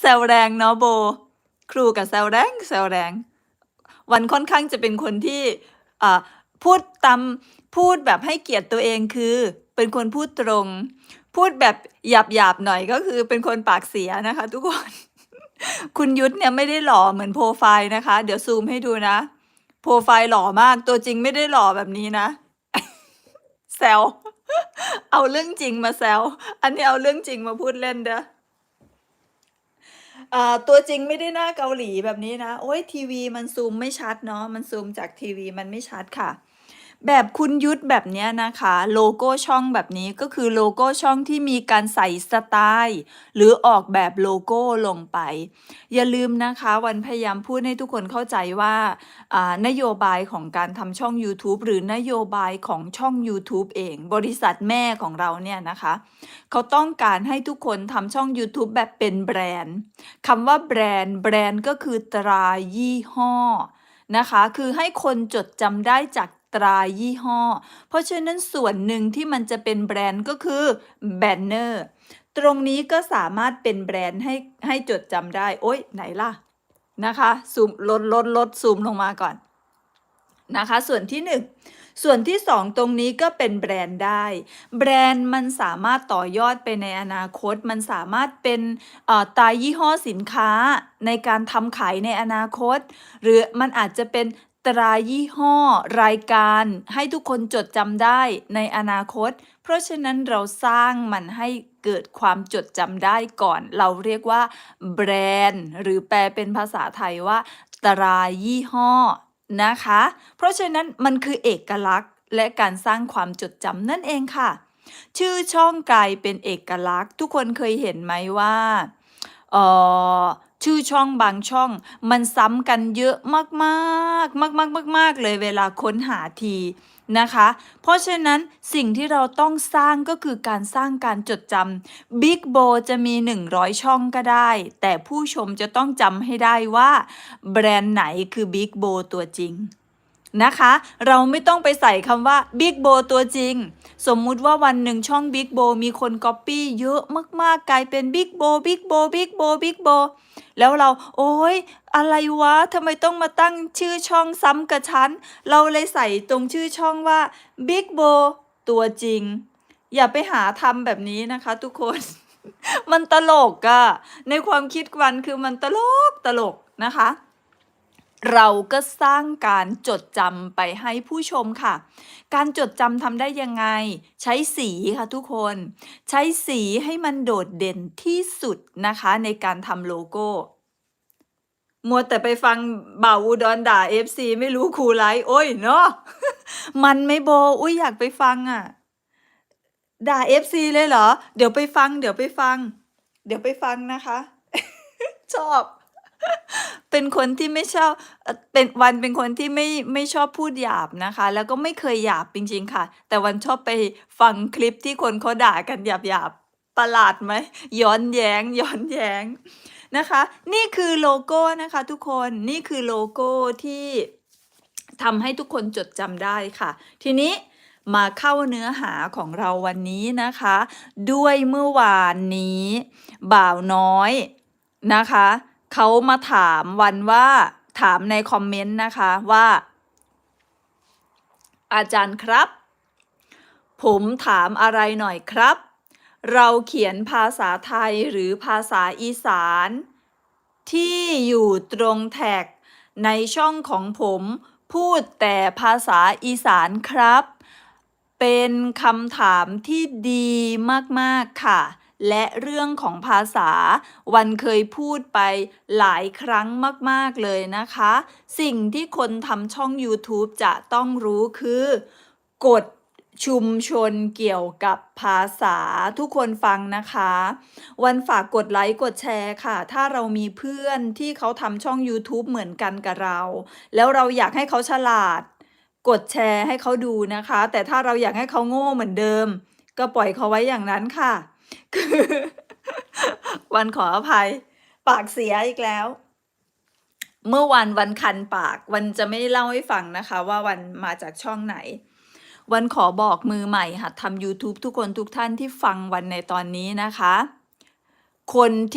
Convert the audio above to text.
แซวแรงเนาะโบ ครูกับแซวแรงแซวแรง วันค่อนข้างจะเป็นคนที่พูดตามพูดแบบให้เกียรติตัวเองคือ เป็นคนพูดตรง พูดแบบหยาบหยาบหน่อยก็คือเป็นคนปากเสียนะคะ ทุกคน คุณยุทธเนี่ยไม่ได้หล่อเหมือนโปรไฟล์นะคะ เดี๋ยวซูมให้ดูนะ โปรไฟล์หล่อมากตัวจริงไม่ได้หล่อแบบนี้นะแซวเอาเรื่องจริงมาแซวอันนี้เอาเรื่องจริงมาพูดเล่นเด้อ อ่อตัวจริงไม่ได้หน้าเกาหลีแบบนี้นะ โอ้ยทีวีมันซูมไม่ชัดเนาะ มันซูมจากทีวีมันไม่ชัดค่ะ แบบคุณยุทธแบบเนี้ยนะคะ โลโก้ช่องแบบนี้ก็คือโลโก้ช่องที่มีการใส่สไตล์ หรือออกแบบโลโก้ลงไป อย่าลืมนะคะวันพยายามพูดให้ทุกคนเข้าใจว่าอ่านโยบายของการทำช่อง YouTube หรือนโยบายของช่อง YouTube เอง บริษัทแม่ของเราเนี่ยนะคะ เขาต้องการให้ทุกคนทำช่อง YouTube แบบเป็นแบรนด์คำว่าแบรนด์แบรนด์ก็คือตรายี่ห้อนะคะ คือให้คนจดจำได้จาก ตรายี่ห้อ เพราะฉะนั้นส่วนหนึ่งที่มันจะเป็นแบรนด์ก็คือแบนเนอร์ตรงนี้ก็สามารถเป็นแบรนด์ให้ให้จดจำได้ โอ๊ยไหนล่ะนะคะซูมลดลดลดซูมลงมาก่อนนะคะ ส่วนที่หนึ่งส่วนที่สองตรงนี้ก็เป็นแบรนด์ได้ แบรนด์มันสามารถต่อยอดไปในอนาคต มันสามารถเป็นตายยี่ห้อสินค้าในการทำขายในอนาคต หรือมันอาจจะเป็น ตรายี่ห้อ รายการให้ทุกคนจดจำได้ในอนาคต เพราะฉะนั้นเราสร้างมันให้เกิดความจดจำได้ก่อน เราเรียกว่าแบรนด์หรือแปลเป็นภาษาไทยว่า ตรายี่ห้อนะคะ เพราะฉะนั้นมันคือเอกลักษณ์ และการสร้างความจดจำนั่นเองค่ะ ชื่อช่องกลายเป็นเอกลักษณ์ ทุกคนเคยเห็นไหมว่าเออ ชื่อช่องบางช่อง มันซ้ำกันเยอะมากๆ มากๆมากๆเลยเวลาค้นหาทีนะคะ เพราะฉะนั้นสิ่งที่เราต้องสร้างก็คือการสร้างการจดจำ Big Bo จะมี 100 ช่องก็ได้ แต่ผู้ชมจะต้องจำให้ได้ว่า แบรนด์ไหนคือ Big Bo ตัวจริง นะคะ เราไม่ต้องไปใส่คำว่า Big Bo ตัวจริง สมมุติว่าวันหนึ่งช่อง Big Bo มีคนก๊อปปี้เยอะมากๆ กลายเป็น Big Bo Big Bo Big Bo Big Bo แล้วเราโอ้ยอะไรวะทำไมต้องมาตั้งชื่อช่องซ้ำกับฉัน เราเลยใส่ตรงชื่อช่องว่า Big Bo ตัวจริง อย่าไปหาทำแบบนี้นะคะทุกคน มันตลกอะในความคิดวันคือมันตลกตลกนะคะ เราก็สร้างการจดจำไปให้ผู้ชมค่ะ การจดจำทำได้ยังไง ใช้สีค่ะทุกคน ใช้สีให้มันโดดเด่นที่สุดนะคะในการทำโลโก้ มัวแต่ไปฟังบ่าวอุดรด่า FC ไม่รู้ครูไลโอ้ยเนาะมันไม่โบอุ้ยอยากไปฟังอะ ด่า FC เลยเหรอ เดี๋ยวไปฟัง เดี๋ยวไปฟัง เดี๋ยวไปฟังนะคะ ชอบ เป็นคนที่ไม่ชอบเป็นวันเป็นคนที่ไม่ไม่ชอบพูดหยาบนะคะ แล้วก็ไม่เคยหยาบจริง ๆ ค่ะ แต่วันชอบไปฟังคลิปที่คนเขาด่ากันหยาบๆประหลาดไหมย้อนแย้งย้อนแย้งนะคะ นี่คือโลโก้นะคะ ทุกคนนี่คือโลโก้ที่ทำให้ทุกคนจดจำได้ค่ะ ทีนี้มาเข้าเนื้อหาของเราวันนี้นะคะ ด้วยเมื่อวานนี้ บ่าวน้อยนะคะ เขามาถามวันว่าถามในคอมเมนต์นะคะว่า อาจารย์ครับ ผมถามอะไรหน่อยครับ เราเขียนภาษาไทยหรือภาษาอีสาน ที่อยู่ตรงแท็ก ในช่องของผมพูดแต่ภาษาอีสานครับ เป็นคำถามที่ดีมาก ๆ ค่ะ และเรื่องของภาษา วันเคยพูดไปหลายครั้งมากๆเลยนะคะ สิ่งที่คนทำช่อง YouTube จะต้องรู้คือ กฎชุมชนเกี่ยวกับภาษาทุกคนฟังนะคะ วันฝากกดไลค์กดแชร์ค่ะ ถ้าเรามีเพื่อนที่เขาทำช่อง YouTube เหมือนกันกับเรา แล้วเราอยากให้เขาฉลาด กดแชร์ให้เขาดูนะคะ แต่ถ้าเราอยากให้เขาโง่เหมือนเดิม ก็ปล่อยเขาไว้อย่างนั้นค่ะ คือ วันขออภัย ปากเสียอีกแล้ว เมื่อวันวันคันปาก วันจะไม่ได้เล่าให้ฟังนะคะ ว่าวันมาจากช่องไหน วันขอบอกมือใหม่หัดทำ YouTube ทุกคนทุกท่านที่ฟังวันในตอนนี้นะคะ คนที่